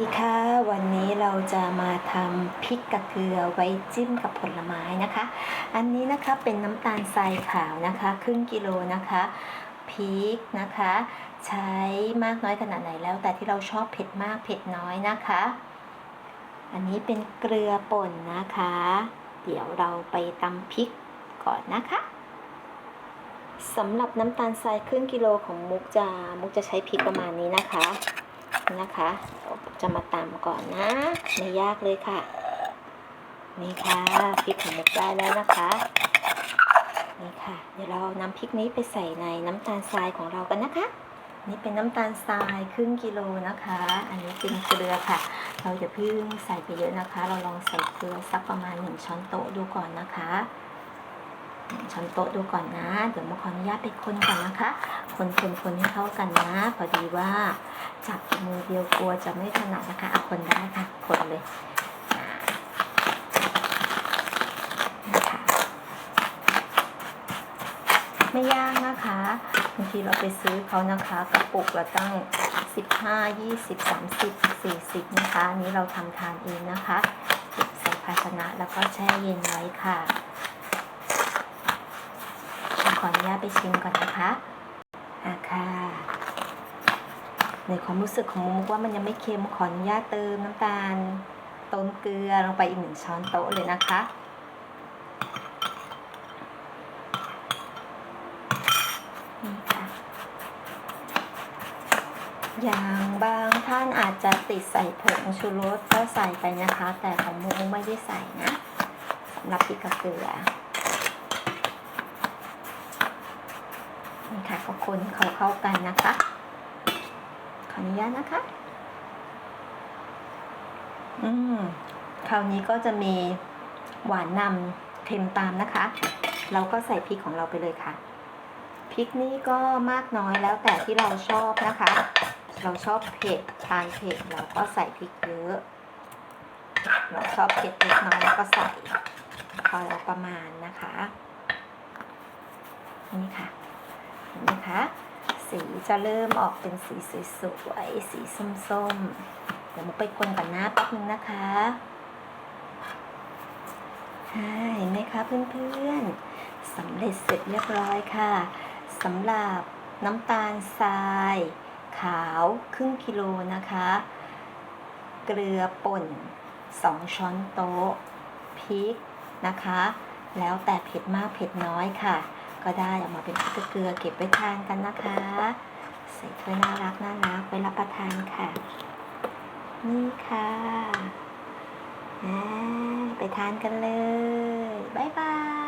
สวัสดีค่ะวันนี้เราจะมาทำพริกกะเกลือไว้จิ้มกับผลไม้นะคะ อันนี้นะคะเป็นน้ำตาลทรายขาวนะคะ ครึ่งกิโลนะคะพริกนะคะ ใช้มากน้อยขนาดไหนแล้ว แต่ที่เราชอบเผ็ดมากเผ็ดน้อยนะคะ อันนี้เป็นเกลือป่นนะคะ เดี๋ยวเราไปตำพริกก่อนนะคะสำหรับน้ำตาลทรายครึ่งกิโลของมุกจะมุกจะใช้พริกประมาณนี้นะคะนะคะ จะมาตำก่อนนะ ไม่ยากเลยค่ะ นี่ค่ะพริกของมุกได้แล้วนะคะนี่ค่ะ เดี๋ยวเรานำพริกนี้ไปใส่ในน้ำตาลทรายของเรากันนะคะ นี่เป็นน้ำตาลทรายครึ่งกิโลนะคะ อันนี้เป็นเกลือค่ะ เราจะเพิ่งใส่ไปเยอะนะคะ เราลองใส่เกลือสักประมาณหนึ่งช้อนโต๊ะดูก่อนนะคะ ช้อนโต๊ะดูก่อนนะ เดี๋ยวมุกขออนุญาตไปคนก่อนนะคะ คนคนคนให้เข้ากันนะ พอดีว่าจับมือเดียวกลัวจะไม่ถนัดนะคะเอาคนได้ค่ะ คนเลยนะคะไม่ยากนะคะบางทีเราไปซื้อเขานะคะกระปุกละตั้ง 15 20 30 40 นะคะนนี้เราทำทานเองนะคะ เก็บใส่ภาชนะแล้วก็แช่เย็นไว้ค่ะ ขออนุญาตไปชิมก่อนนะคะอะค่ะในความรู้สึกของมุกว่ามันยังไม่เค็มขออนุญาตเติมน้ำตาลต้นเกลือลงไปอีกหนึ่งช้อนโต๊ะเลยนะคะนี่ค่ะอย่างบางท่านอาจจะติดใส่ผงชูรสก็ใส่ไปนะคะ แต่ของมุกไม่ได้ใส่นะสำหรับพริกกับเกลือ นี่ค่ะก็คนเขาเข้ากันนะคะ ขออนุญาตนะคะ อืมคราวนี้ก็จะมีหวานนำเค็มตามนะคะ เราก็ใส่พริกของเราไปเลยค่ะ พริกนี่ก็มากน้อยแล้วแต่ที่เราชอบนะคะ เราชอบเผ็ดทานเผ็ดเราก็ใส่พริกเยอะ เราชอบเผ็ดเล็กน้อยเราก็ใส่พอประมาณนะคะ นี่ค่ะ นไหมคะ สีจะเริ่มออกเป็นสีสวยๆ สีส้มๆ เดี๋ยวมุกไปคนก่อนนะแป๊บนึงนะคะอ่าเห็นไหมคะเพื่อนๆสำเร็จเสร็จเรียบร้อยค่ะสำหรับน้ำตาลทราย ขาวครึ่งกิโลนะคะ เกลือป่น 2 ช้อนโต๊ะพริกนะคะ แล้วแต่เผ็ดมากเผ็ดน้อยค่ะ ก็ได้ออกมาเป็นพริกเกลือเก็บไว้ทานกันนะคะ ใส่ถ้วยน่ารักน่ารักไว้รับประทานค่ะ นี่ค่ะไปทานกันเลยบาย